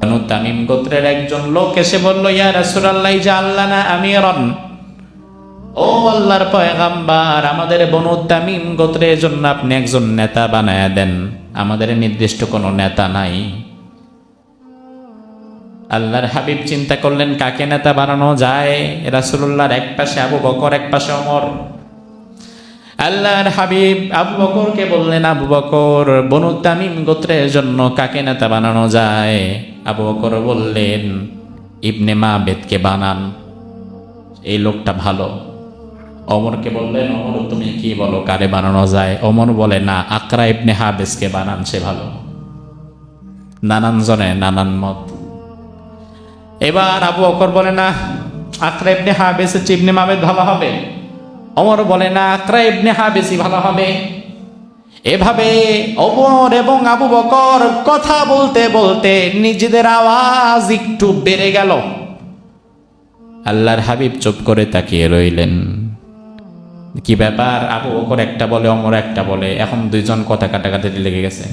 তামিম গোত্রের একজন লোক এসে বলল, ইয়া রাসূলুল্লাহ যে আল্লাহ না আমিরান? ও আল্লাহর পয়গাম্বার, আমাদের বনু তামিম গোত্রের জন্য আপনি একজন নেতা বানায়া দেন। আমাদের নির্দিষ্ট কোনো নেতা নাই। আল্লাহর হাবিব চিন্তা করলেন, কাকে নেতা বানানো যায়? রাসূলুল্লাহর এক পাশে আবু বকর এক পাশে ওমর। আল্লাহর হাবিব আবু বকরকে বললেন, আবু বকর, বনু তামিম গোত্রের জন্য কাকে নেতা বানানো যায়? আবু বকর বললেন, ইবনে মা বেদকে বানান। এই লোকটা ভালো। অমরকে বললেন, অমর, তুমি কি বলো, কারে বানানো যায়? অমর বলে, না, আকরা ইবনে হাবেসকে বানান, সে ভালো। নানান জনে নানান মত। এবার আবু বকর বলে, না, আকরা ইবনে হাবেস ইবনে মাবেদ ভালো হবে? অমর বলে, না আকরা ইবনে বেশি ভালো হবে। এভাবে অমর এবং আবু বকর কথা বলতে বলতে নিজেদের আওয়াজ একটু বেড়ে গেল। আল্লাহর হাবিব চুপ করে তাকিয়ে রইলেন। কি ব্যাপার? আবু বকর একটা বলে অমর একটা বলে। এখন দুইজন কথা কাটাকাটি লেগে গেছে।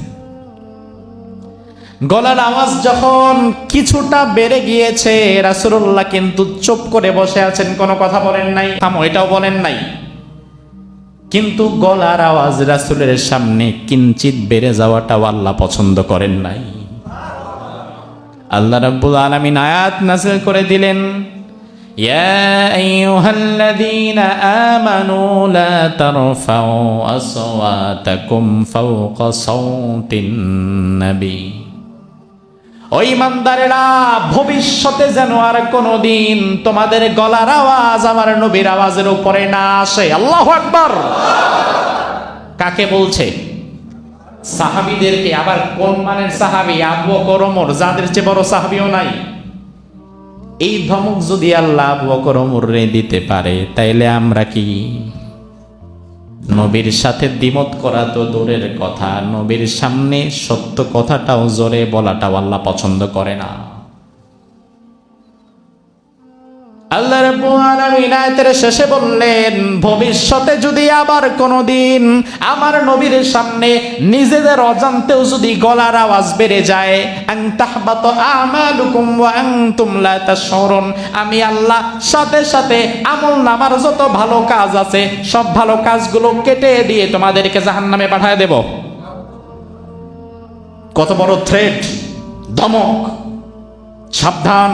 গলার আওয়াজ যখন কিছুটা বেড়ে গিয়েছে, রাসূলুল্লাহ কিন্তু চুপ করে বসে আছেন, কোনো কথা বলেন নাই। থামো, এটাও বলেন নাই। কিন্তু গলার আওয়াজ রাসূলের সামনে কিঞ্চিত বেড়ে যাওয়াটাও আল্লাহ পছন্দ করেন নাই আল্লাহ রাব্বুল আলামিন আয়াত নাযিল করে দিলেন يا أيها الذين آمنوا لا ترفعوا أصواتكم فوق صوت النبي ওই ইমানদারেরা, ভবিষ্যতে যেন আর কোনোদিন তোমাদের গলার আওয়াজ আমার নবীর আওয়াজের উপরে না আসে। আল্লাহ আকবার। কাকে বলছে? সাহাবিদেরকে। আবার কোন মানের সাহাবি? আবু বকর, ওমর। যাদের চেয়ে বড় সাহাবিও নাই। এই ধমক যদি আল্লাহ আবু বকর, ওমরে দিতে পারে, তাইলে আমরা কি? নবীর সাথে দ্বিমত করা তো দূরের কথা। নবীর সামনে সত্য কথাটাও জোরে বলাটাও আল্লাহ পছন্দ করে না। আল্লাহ রাব্বুল আলামিন আয়াতের শেষে বললেন, ভবিষ্যতে যদি আবার কোনোদিন আমার নবীর সামনে নিজেদের অজান্তেও যদি গলার আওয়াজ বেড়ে যায় তাশউরুন, আমি আল্লাহ সাথে সাথে আমল নামার যত ভালো কাজ আছে, সব ভালো কাজগুলো কেটে দিয়ে তোমাদেরকে জাহান্নামে পাঠায় দেব। কত বড় থ্রেট ধমক, সাবধান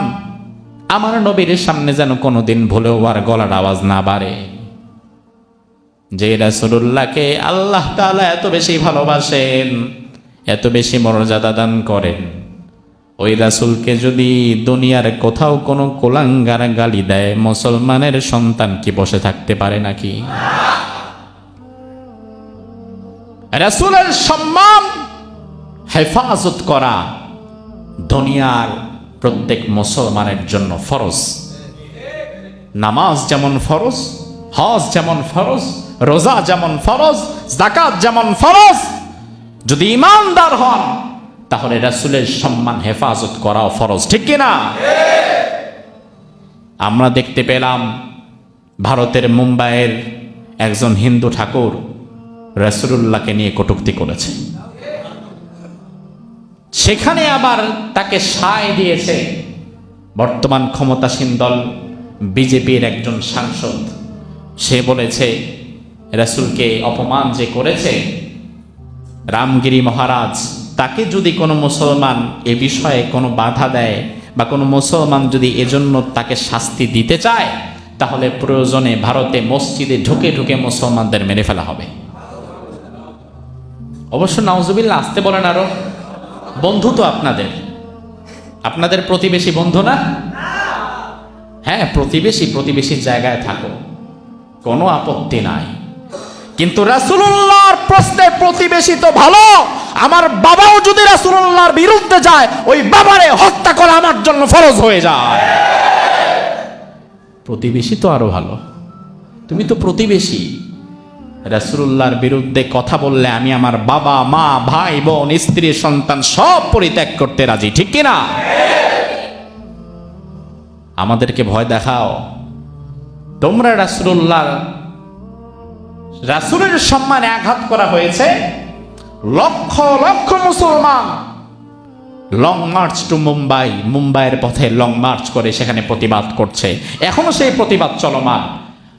আমার নবীর সামনে যেন কোনোদিন ভুলেও আর গলার আওয়াজ না বাড়ে। যে রাসূলুল্লাহকে আল্লাহ তাআলা এত বেশি ভালোবাসেন, এত বেশি মর্যাদা দান করেন, ওই রাসুলকে যদি দুনিয়ার কোথাও কোনো কোলাঙ্গার গালি দেয়, মুসলমানের সন্তান কি বসে থাকতে পারে নাকি? রাসূলের সম্মান, হেফাজত করা দুনিয়ার প্রত্যেক মুসলমানের জন্য ফরজ। নামাজ যেমন ফরজ, হজ যেমন ফরজ, রোজা যেমন ফরজ জাকাত যেমন ফরজ। যদি ইমানদার হন, তাহলে রাসূলের সম্মান, হেফাজত করাও ফরজ, ঠিক কিনা? আমরা দেখতে পেলাম ভারতের মুম্বাইয়ের একজন হিন্দু ঠাকুর রাসূলুল্লাহকে নিয়ে কটূক্তি করেছে। সেখানে আবার তাকে সায় দিয়েছে বর্তমান ক্ষমতাসীন দল, বিজেপির একজন সাংসদ। সে বলেছে, রাসূলকে অপমান যে করেছে, রামগিরি মহারাজ, তাকে যদি কোনো মুসলমান এ বিষয়ে কোনো বাধা দেয় বা কোনো মুসলমান যদি এজন্য তাকে শাস্তি দিতে চায়, তাহলে প্রয়োজনে ভারতে মসজিদে ঢুকে ঢুকে মুসলমানদের মেরে ফেলা হবে। অবশ্য নাউজুবিল্লা আসতে বলেন আরও। বন্ধু তো আপনাদের। আপনাদের প্রতিবেশী বন্ধু না? হ্যাঁ প্রতিবেশী প্রতিবেশীর জায়গায় থাকো। কোনো আপত্তি নাই। কিন্তু রাসূলুল্লাহর প্রশ্নে প্রতিবেশী তো ভালো। আমার বাবাও যদি রাসূলুল্লাহর বিরুদ্ধে যায়, ওই বাবারে হত্যা করা আমার জন্য ফরজ হয়ে যায়। প্রতিবেশী তো আরও ভালো। তুমি তো প্রতিবেশী। রাসূলুল্লাহর বিরুদ্ধে কথা বললে আমি আমার বাবা, মা, ভাই, বোন, স্ত্রী, সন্তান সব পরিত্যাগ করতে রাজি, ঠিক কিনা? আমাদেরকে ভয় দেখাও। তোমরা রাসূলুল্লাহ রাসূলের সম্মানে আঘাত করা হয়েছে। লক্ষ লক্ষ মুসলমান লং মার্চ টু মুম্বাই, মুম্বাইয়ের পথে লং মার্চ করে সেখানে প্রতিবাদ করছে। এখনও সেই প্রতিবাদ চলমান।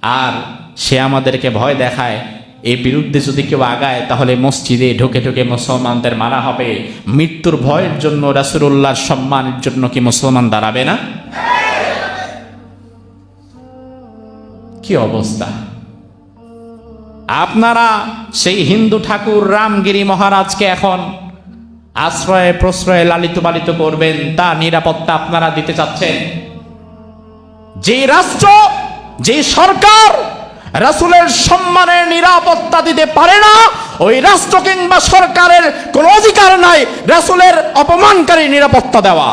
আর সে আমাদেরকে ভয় দেখায়। এই বিরুদ্ধে যদি কেউ আগায়, তাহলে মসজিদে ঢুকে ঢুকে মুসলমানদের মারা হবে। মৃত্যুর ভয়ের জন্য রাসুল্লাহর সম্মানের জন্য কি মুসলমান দাঁড়াবে না? কি অবস্থা? আপনারা সেই হিন্দু ঠাকুর রামগিরি মহারাজকে এখন আশ্রয়ে প্রশ্রয়ে লালিত পালিত করবেন, তা নিরাপত্তা আপনারা দিতে চাচ্ছেন। যে রাষ্ট্র যে সরকার রাসুলের সম্মানের নিরাপত্তা দিতে পারে না, ওই রাষ্ট্র কিংবা সরকারের কোনো অধিকার নাই রাসুলের অপমানকারী নিরাপত্তা দেওয়া।